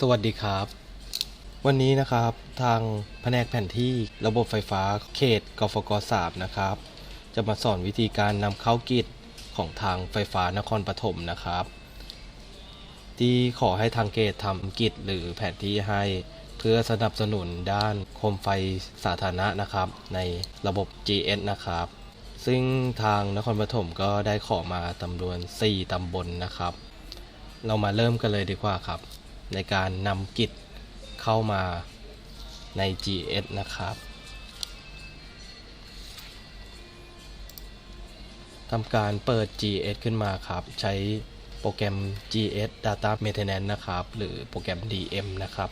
สวัสดีครับ วันนี้นะครับทางแผนกแผนที่ระบบไฟฟ้าเขตกฟก3นะครับ จะมาสอนวิธีการนำเข้ากิจของทางไฟฟ้านครปฐมนะครับ ที่ขอให้ทางเขตทำกิจหรือแผนที่ให้เพื่อสนับสนุนด้านโคมไฟสาธารณะนะครับ ในระบบ GS นะครับ ซึ่งทางนครปฐมก็ได้ขอมาตำรวน4ตำบลนะครับ เรามาเริ่มกันเลยดีกว่าครับ ในการนำกิจเข้ามาใน GS นะครับทำการเปิด GS ขึ้นมาครับ ใช้โปรแกรม GS Data Maintenance นะครับ หรือโปรแกรม DM นะครับ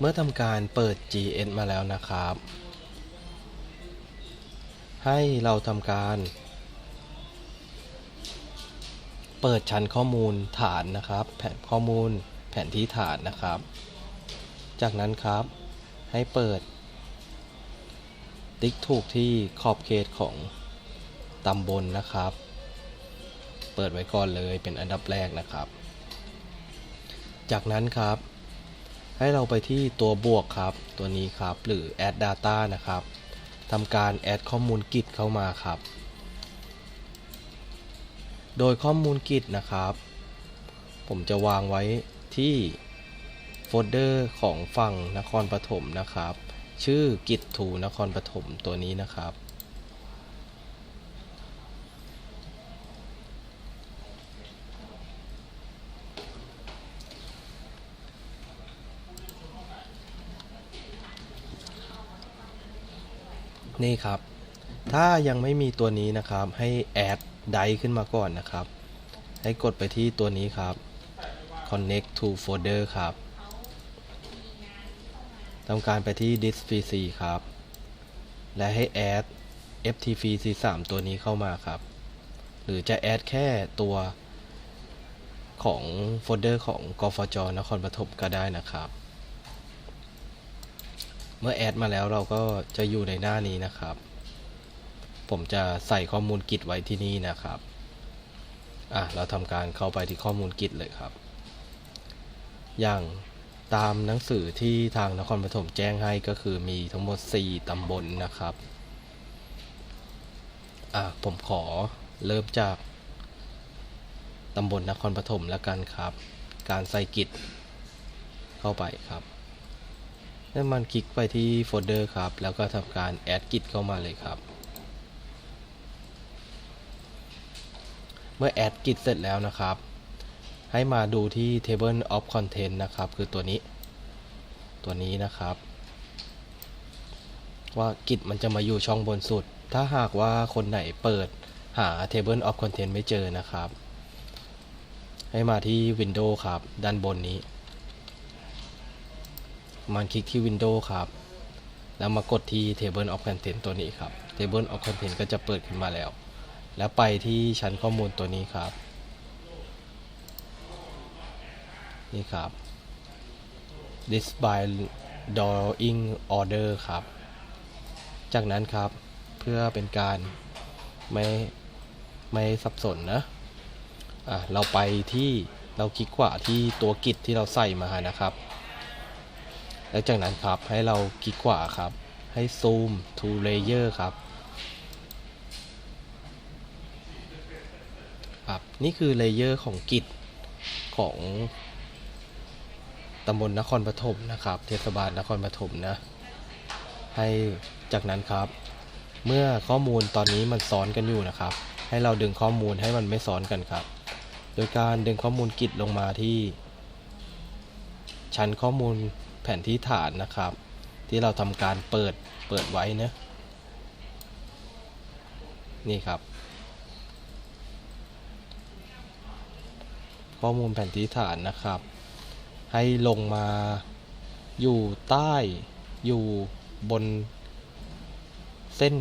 เมื่อทำการเปิด GS มาแล้วนะครับ ให้เราทำการ เปิดชั้นข้อมูลฐานนะครับ แผนข้อมูลแผนที่ฐานนะครับ จากนั้นครับให้เปิด ติ๊กถูกที่ขอบเขตของตำบลนะครับ เปิดไว้ก่อนเลยเป็นอันดับแรกนะครับ จากนั้นครับ ให้เราไปที่ตัวบวกครับ ตัวนี้ครับ หรือ add data นะครับทำการ add ข้อมูลกิจเข้ามาครับ โดยข้อมูลกิจนะครับ ผมจะวางไว้ที่โฟลเดอร์ของฝั่งนครปฐมนะครับ ชื่อกิจทูนครปฐมตัวนี้นะครับ นี่ครับ ถ้ายังไม่มีตัวนี้นะครับ ให้แอดไดขึ้นมาก่อนนะครับ ให้กดไปที่ตัวนี้ครับ connect to folder ครับทำการไปที่ disk pc ครับ และให้ add ftp c3 ตัวนี้เข้ามาครับ หรือจะแอดแค่ตัวของโฟลเดอร์ของกฟจนครปฐมก็ได้นะครับ เมื่อแอดมาแล้วเราก็จะอยู่ในหน้านี้นะครับ ผมจะใส่ข้อมูลกิจไว้ที่นี่นะครับอะเราทำการเข้าไปที่ข้อมูลกิจเลยครับ อย่างตามหนังสือที่ทางนครปฐมแจ้งให้ก็คือมีทั้งหมด 4 ตำบลนนะครับอะผมขอเริ่มจากตำบลนครปฐมแล้วกันครับ การใส่กิจเข้าไปครับ ให้มันคลิกไปที่โฟลเดอร์ครับ แล้วก็ทำการแอดกิจเข้ามาเลยครับ เมื่อแอดกิจเสร็จแล้วนะครับ ให้มาดูที่ Table of Content นะครับ คือตัวนี้ ตัวนี้นะครับ ว่ากิจมันจะมาอยู่ช่องบนสุด ถ้าหากว่าคนไหนเปิดหา Table of Content ไม่เจอนะครับ ให้มาที่ Windows ครับ ด้านบนนี้ มันคลิกที่ Windows ครับ แล้วมากดที่ Table of Content ตัวนี้ครับ Table of Content ก็จะเปิดขึ้นมาแล้ว แล้วไปที่ชั้นข้อมูลตัวนี้ครับ นี่ครับ Display Drawing Order ครับ จากนั้นครับเพื่อเป็นการไม่ไม่สับสนนะอะเราไปที่เราคลิกขวาที่ตัวกิจที่เราใส่มานะครับ แล้วจากนั้นครับให้เราคลิกขวาครับ ให้ซูม to layer ครับครับนี่คือเลเยอร์ของกิจของตำบลนครปฐมนะครับ เทศบาลนครปฐมนะ ให้จากนั้นครับ เมื่อข้อมูลตอนนี้มันซ้อนกันอยู่นะครับ ให้เราดึงข้อมูลให้มันไม่ซ้อนกันครับ โดยการดึงข้อมูลกิจลงมาที่ ชั้นข้อมูล ผนที่ฐานนะครับ ที่เราทำการเปิดเปิดไว้นะนี่ครับ ข้อมูลแผนที่ฐานนะครับ ให้ลงมาอยู่ใต้อยู่บนเส้น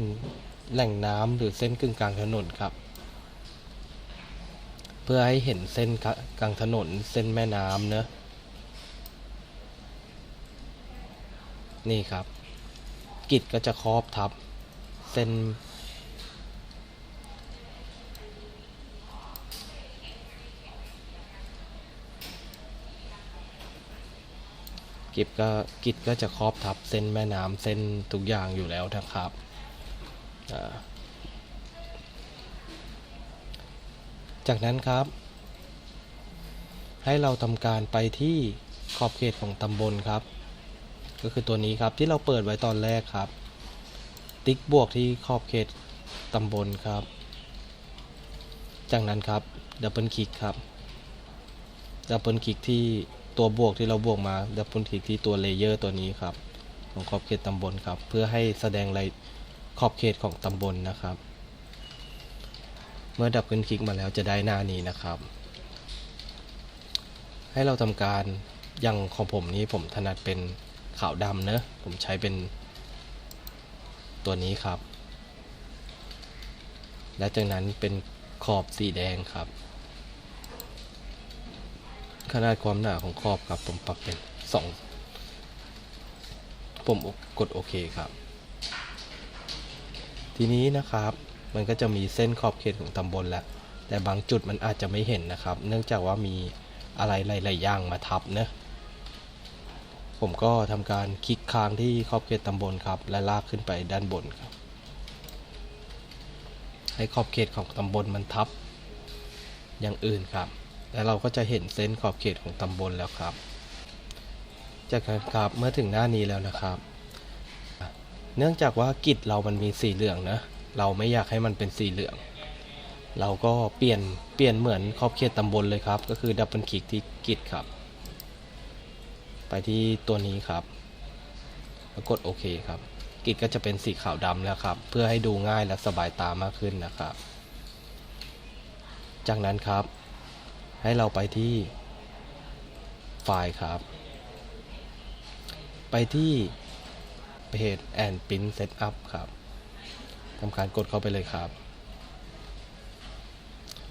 แหล่งน้ำหรือเส้นกึ่งกลางถนนครับ เพื่อให้เห็นเส้นกลางถนนเส้นแม่น้ำเนะ นี่ครับกิจก็จะครอบทับเส้นกิจก็กิจก็จะครอบทับเส้นแม่น้ำเส้นทุกอย่างอยู่แล้วนะครับจากนั้นครับ ให้เราทำการไปที่ขอบเขตของตำบลครับ ก็คือตัวนี้ครับที่เราเปิดไว้ตอนแรกครับ ติ๊กบวกที่ขอบเขตตำบลครับ จากนั้นครับดับเบิลคลิกครับดับเบิลคลิกที่ตัวบวกที่เราบวกมาดับเบิลคลิกที่ตัวเลเยอร์ตัวนี้ครับ ของขอบเขตตำบลครับ เพื่อให้แสดงรายขอบเขตของตำบลนะครับ เมื่อดับเบิลคลิกมาแล้วจะได้หน้านี้นะครับ ให้เราทำการอย่างของผมนี้ผมถนัดเป็น ขาวดำเนอะผมใช้เป็นตัวนี้ครับ และจากนั้นเป็นขอบสีแดงครับ ขนาดความหนาของขอบครับผมปรับเป็น2ผมกดโอเคครับ ทีนี้นะครับมันก็จะมีเส้นขอบเขตของตำบลแล้ว แต่บางจุดมันอาจจะไม่เห็นนะครับ เนื่องจากว่ามีอะไรหลายๆอย่างมาทับเนะ ผมก็ทำการคลิกค้างที่ขอบเขตตำบลครับ และลากขึ้นไปด้านบนครับ ให้ขอบเขตของตำบลมันทับ อย่างอื่นครับ แล้วเราก็จะเห็นเส้นขอบเขตของตำบลแล้วครับ จากนั้นครับเมื่อถึงหน้านี้แล้วนะครับ เนื่องจากว่ากิจเรามันมีสีเหลืองนะ เราไม่อยากให้มันเป็นสีเหลือง เราก็เปลี่ยนเปลี่ยนเหมือนขอบเขตตำบลเลยครับ ก็คือดับเบิลคลิกที่กิจครับ ไปที่ตัวนี้ครับ แล้วกดโอเคครับ กิจก็จะเป็นสีขาวดำแล้วครับ เพื่อให้ดูง่ายและสบายตามากขึ้นนะครับ จากนั้นครับ ให้เราไปที่ไฟล์ครับ ไปที่เพจ and print setup ครับทำการกดเข้าไปเลยครับ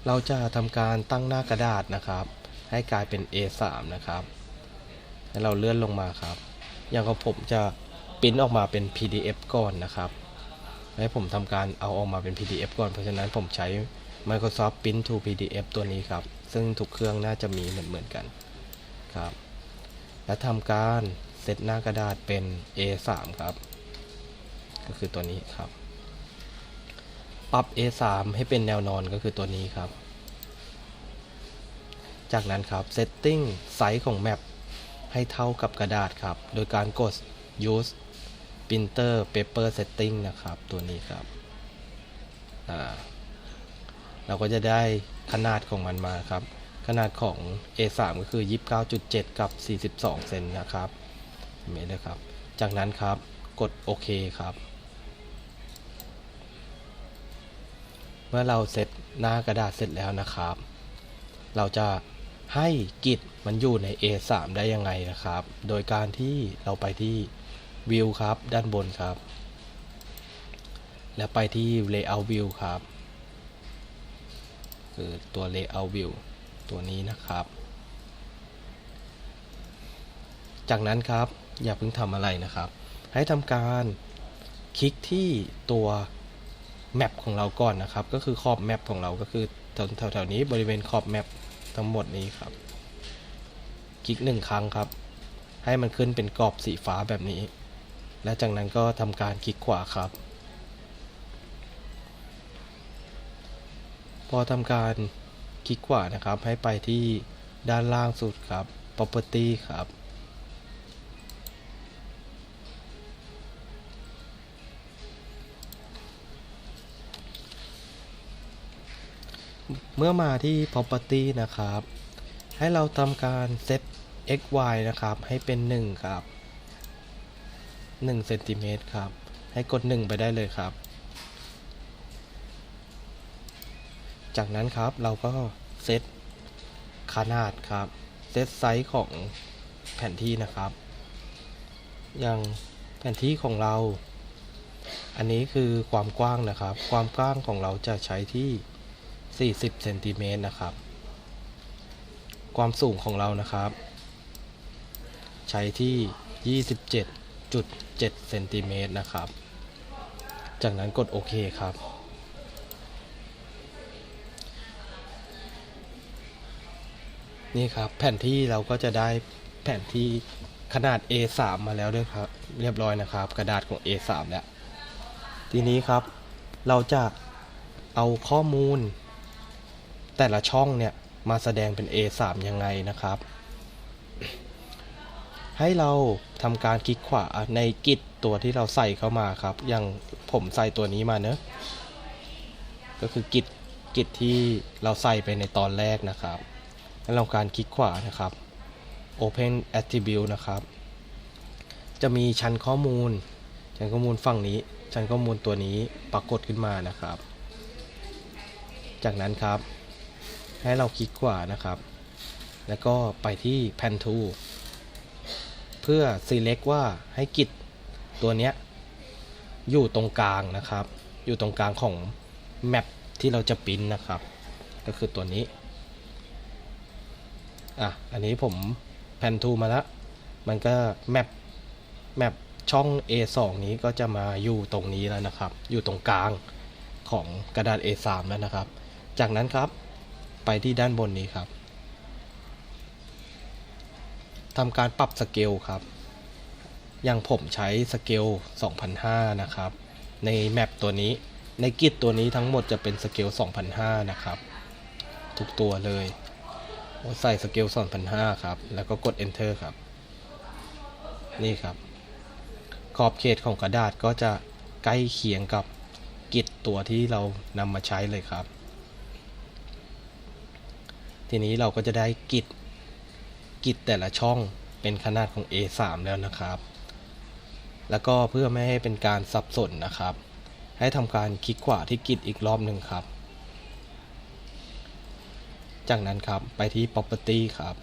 เราจะทำการตั้งหน้ากระดาษนะครับ ให้กลายเป็น A3 นะครับ ให้เราเลื่อนลงมาครับ อย่างของผมจะปริ้นออกมาเป็น PDF ก่อนนะครับ ให้ผมทำการเอาออกมาเป็น PDF ก่อน เพราะฉะนั้นผมใช้ Microsoft Print to PDF ตัวนี้ครับ ซึ่งทุกเครื่องน่าจะมีเหมือนเหมือนกันครับ และทำการเซตหน้ากระดาษเป็น A3 ครับ ก็คือตัวนี้ครับ ปรับ A3 ให้เป็นแนวนอนก็คือตัวนี้ครับ จากนั้นครับ Setting ไซส์ของแมป ให้เท่ากับกระดาษครับ โดยการกด use printer paper setting นะครับ ตัวนี้ครับเราก็จะได้ขนาดของมันมาครับ ขนาดของ A3 ก็คือ 29.7 กับ 42 เซนนะครับเห็นไหมนะครับ จากนั้นครับกดโอเคครับ เมื่อเราเซตหน้ากระดาษเสร็จแล้วนะครับ เราจะ ให้กิจมันอยู่ใน A3 ได้ยังไงนะครับ โดยการที่เราไปที่วิวครับ ด้านบนครับ แล้วไปที่ Layout View ครับ คือตัว Layout View ตัวนี้นะครับ จากนั้นครับอย่าเพิ่งทำอะไรนะครับ ให้ทำการคลิกที่ตัวแมปของเราก่อนนะครับ ก็คือขอบแมปของเราก็คือแถวๆนี้บริเวณขอบแมป ทั้งหมดนี้ครับ คลิกหนึ่งครั้งครับ ให้มันขึ้นเป็นกรอบสีฟ้าแบบนี้ และจากนั้นก็ทำการคลิกขวาครับ พอทำการคลิกขวานะครับ ให้ไปที่ด้านล่างสุดครับ property ครับ เมื่อมาที่ property นะครับ ให้เราทำการเซต x y นะครับ ให้เป็น 1 ครับ1เซนติเมตรครับ ให้กด 1 ไปได้เลยครับ จากนั้นครับเราก็เซตขนาดครับ เซตไซส์ของแผนที่นะครับ อย่างแผนที่ของเรา อันนี้คือความกว้างนะครับ ความกว้างของเราจะใช้ที่ 40เซนติเมตรนะครับ ความสูงของเรานะครับ ใช้ที่ 27.7เซนติเมตรนะครับ จากนั้นกดโอเคครับ นี่ครับแผ่นที่เราก็จะได้แผ่นที่ขนาด A3 มาแล้วด้วยครับ เรียบร้อยนะครับ กระดาษของ A3 แล้ว ทีนี้ครับ เราจะเอาข้อมูล แต่ละช่องเนี่ยมาแสดงเป็น A3 ยังไงนะครับ ให้เราทำการคลิกขวาในกิจตัวที่เราใส่เข้ามาครับ อย่างผมใส่ตัวนี้มาเนอะก็คือกิจกิจที่เราใส่ไปในตอนแรกนะครับให้เราการคลิกขวานะครับ Open Attribute นะครับ จะมีชั้นข้อมูล ชั้นข้อมูลฝั่งนี้ ชั้นข้อมูลตัวนี้ปรากฏขึ้นมานะครับ จากนั้นครับ ให้เราคลิกขวานะครับ แล้วก็ไปที่ Pan Tool เพื่อ select ว่าให้กิจตัวเนี้ยอยู่ตรงกลางนะครับ อยู่ตรงกลางของแมปที่เราจะปิ้นนะครับ ก็คือตัวนี้ อะ อันนี้ผมแพนทูมาแล้ว มันก็แมปแมปช่อง A2 นี้ก็จะมาอยู่ตรงนี้แล้วนะครับ อยู่ตรงกลางของกระดาษ A3 แล้วนะครับ จากนั้นครับ ไปที่ด้านบนนี้ครับทำการปรับสเกลครับ อย่างผมใช้สเกล2005 นะครับ ในแมปตัวนี้ ในกิจตัวนี้ทั้งหมดจะเป็นสเกล2005 นะครับ ทุกตัวเลย ใส่สเกล2005 ครับ แล้วก็กด enter ครับ นี่ครับ ขอบเขตของกระดาษก็จะใกล้เคียงกับกิจตัวที่เรานำมาใช้เลยครับ ทีนี้เราก็จะได้กิจกิจแต่ละช่องเป็นขนาดของ A3 แล้วนะครับ แล้วก็เพื่อไม่ให้เป็นการสับสนนะครับ ให้ทำการคลิกขวาที่กิจอีกรอบหนึ่งครับ จากนั้นครับไปที่ property ครับ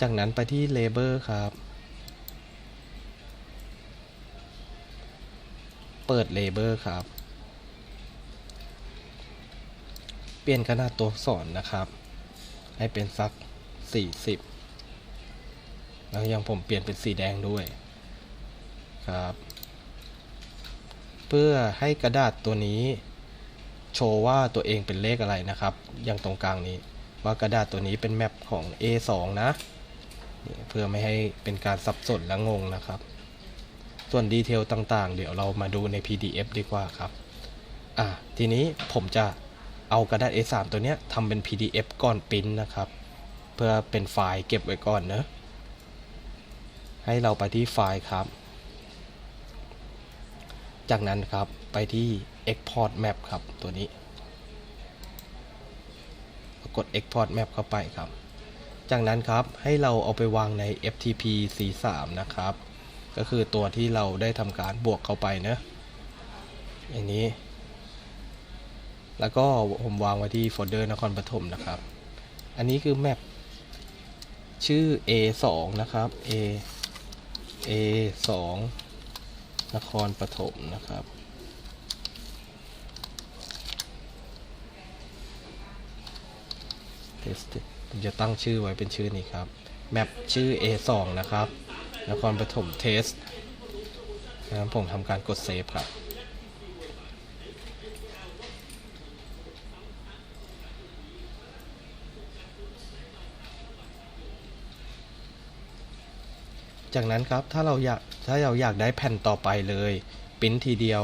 จากนั้นไปที่ label ครับ เปิด label ครับ เป ลี่ยนขนาดตัวสอักษรนะครับ ให้เป็นสัก 40 แล้วยังผมเปลี่ยนเป็นสีแดงด้วยครับ เพื่อให้กระดาษตัวนี้ โชว์ว่าตัวเองเป็นเลขอะไรนะครับ อย่างตรงกลางนี้ ว่ากระดาษตัวนี้เป็นแมปของ A2 นะ เพื่อไม่ให้เป็นการสับสนและงงนะครับ ส่วนดีเทลต่างๆ เดี๋ยวเรามาดูใน PDF ดีกว่าครับ อะ ทีนี้ผมจะ เอากระดาษ A3 ตัวเนี้ยทำเป็น PDF ก่อนปริ้นนะครับ เพื่อเป็นไฟล์เก็บไว้ก่อนเนอะให้เราไปที่ไฟล์ครับ จากนั้นครับไปที่ Export Map ครับตัวนี้ กด Export Map เข้าไปครับ จากนั้นครับให้เราเอาไปวางใน FTP C3 นะครับ ก็คือตัวที่เราได้ทำการบวกเข้าไปเนะอย่างนี้ แล้วก็ผมวางไว้ที่โฟลเดอร์นครปฐมนะครับ อันนี้คือแมปชื่อ A2 นะครับ A A2 นครปฐมนะครับเทสผมจะตั้งชื่อไว้เป็นชื่อนี้ครับ แมปชื่อ A2 นะครับ นครปฐมเทสนะครับผมทำการกดเซฟครับ จากนั้นครับถ้าเราอยากถ้าเราอยากได้แผ่นต่อไปเลยปิ้นทีเดียว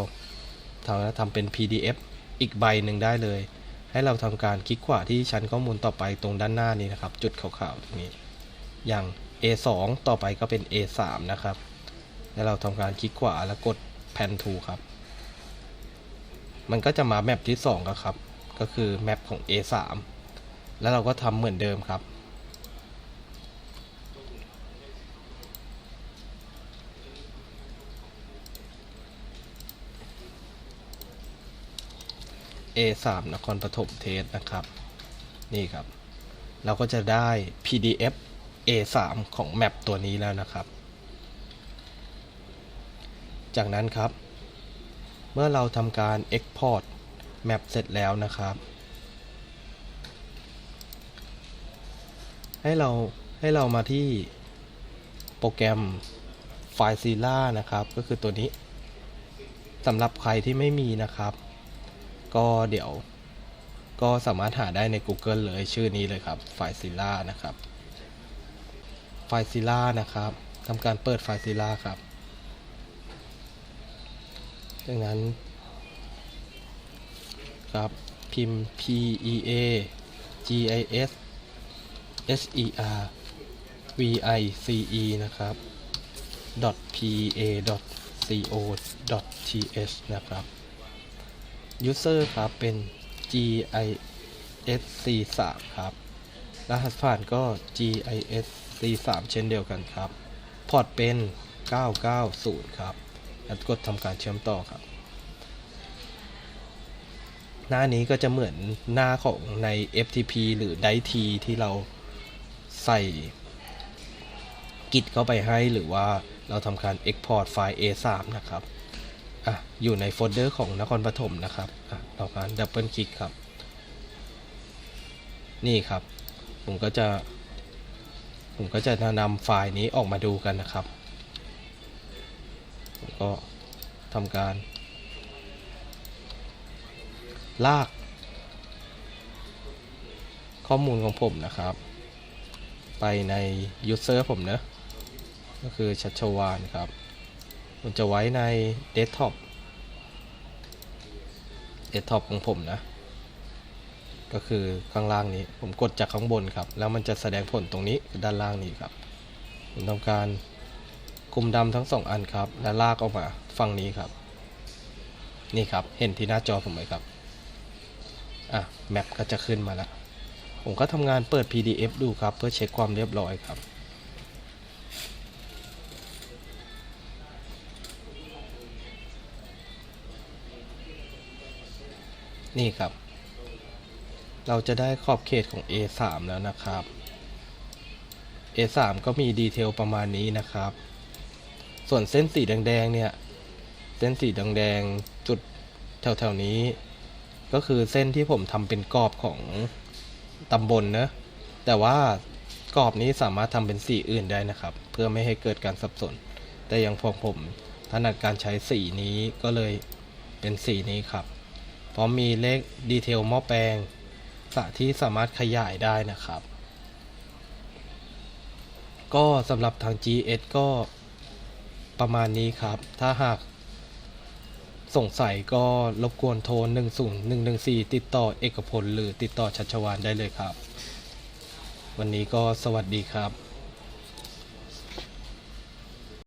ทำทำเป็น PDF อีกใบหนึ่งได้เลย ให้เราทำการคลิกขวาที่ชั้นข้อมูลต่อไปตรงด้านหน้านี้นะครับ จุดขาวๆตรงนี้ อย่าง A2 ต่อไปก็เป็น A3 นะครับแล้วเราทำการคลิกขวาแล้วกด Pan to ครับ มันก็จะมาแมปที่2ก็ครับ ก็คือแมปของ A3 แล้วเราก็ทำเหมือนเดิมครับ A3 นครปฐมเทสนะครับ นี่ครับ เราก็จะได้ PDF A3 ของแมปตัวนี้แล้วนะครับ จากนั้นครับ เมื่อเราทำการ Export แมปเสร็จแล้วนะครับ ให้เราให้เรามาที่โปรแกรม FileZilla นะครับ ก็คือตัวนี้สำหรับใครที่ไม่มีนะครับ ก็เดี๋ยว ก็สามารถหาได้ใน Google เลยชื่อนี้เลยครับ FileZilla นะครับ FileZilla นะครับทำการเปิด FileZilla ครับดังนั้นครับพิมพ์ P E A G I S S E R V I C E นะครับ p a c o t h นะครับ user ครับเป็น g i s c 3 ครับ รหัสผ่านก็ g i s c 3 เช่นเดียวกันครับ พอร์ตเป็น 990 ครับแล้วกดทำการเชื่อมต่อครับ หน้านี้ก็จะเหมือนหน้าของใน FTP หรือ d i t ที่เราใส่กิจเข้าไปให้หรือว่าเราทำการ Export ไฟล์ A3 นะครับ อะอยู่ในโฟลเดอร์ของนครปฐมนะครับอะต่อการดับเบิลคลิกครับ นี่ครับ ผมก็จะ ผมก็จะนำไฟล์นี้ออกมาดูกันนะครับผมก็ทำการ ลาก ข้อมูลของผมนะครับ ไปใน user ผมเนะก็คือชัชวานครับ ผมจะไว้ในเดสก์ท็อปเดสก์ท็อปของผมนะ ก็คือข้างล่างนี้ ผมกดจากข้างบนครับ แล้วมันจะแสดงผลตรงนี้ด้านล่างนี้ครับ ผมทำการคุมดำทั้งสองอันครับ และลากออกมาฝั่งนี้ครับ นี่ครับ เห็นที่หน้าจอผมไหมครับ อะ แมปก็จะขึ้นมาแล้ว ผมก็ทำงานเปิด PDF ดูครับ เพื่อเช็คความเรียบร้อยครับ นี่ครับ เราจะได้ขอบเขตของ A3 แล้วนะครับ A3 ก็มีดีเทลประมาณนี้นะครับ ส่วนเส้นสีแดงๆเนี่ย เส้นสีแดงๆจุดแถวๆนี้ ก็คือเส้นที่ผมทำเป็นกรอบของตำบลนะ แต่ว่ากรอบนี้สามารถทำเป็นสีอื่นได้นะครับ เพื่อไม่ให้เกิดการสับสน แต่อยังพอผมถนัดการใช้สีนี้ก็เลยเป็นสีนี้ครับ พราะมีเลขดีเทลหม้อแปลงสะที่สามารถขยายได้นะครับ ก็สำหรับทาง GS ก็ประมาณนี้ครับ ถ้าหากสงสัยก็รบกวนโทร 10114 ติดต่อเอกพล หรือติดต่อชัชวานได้เลยครับ วันนี้ก็สวัสดีครับ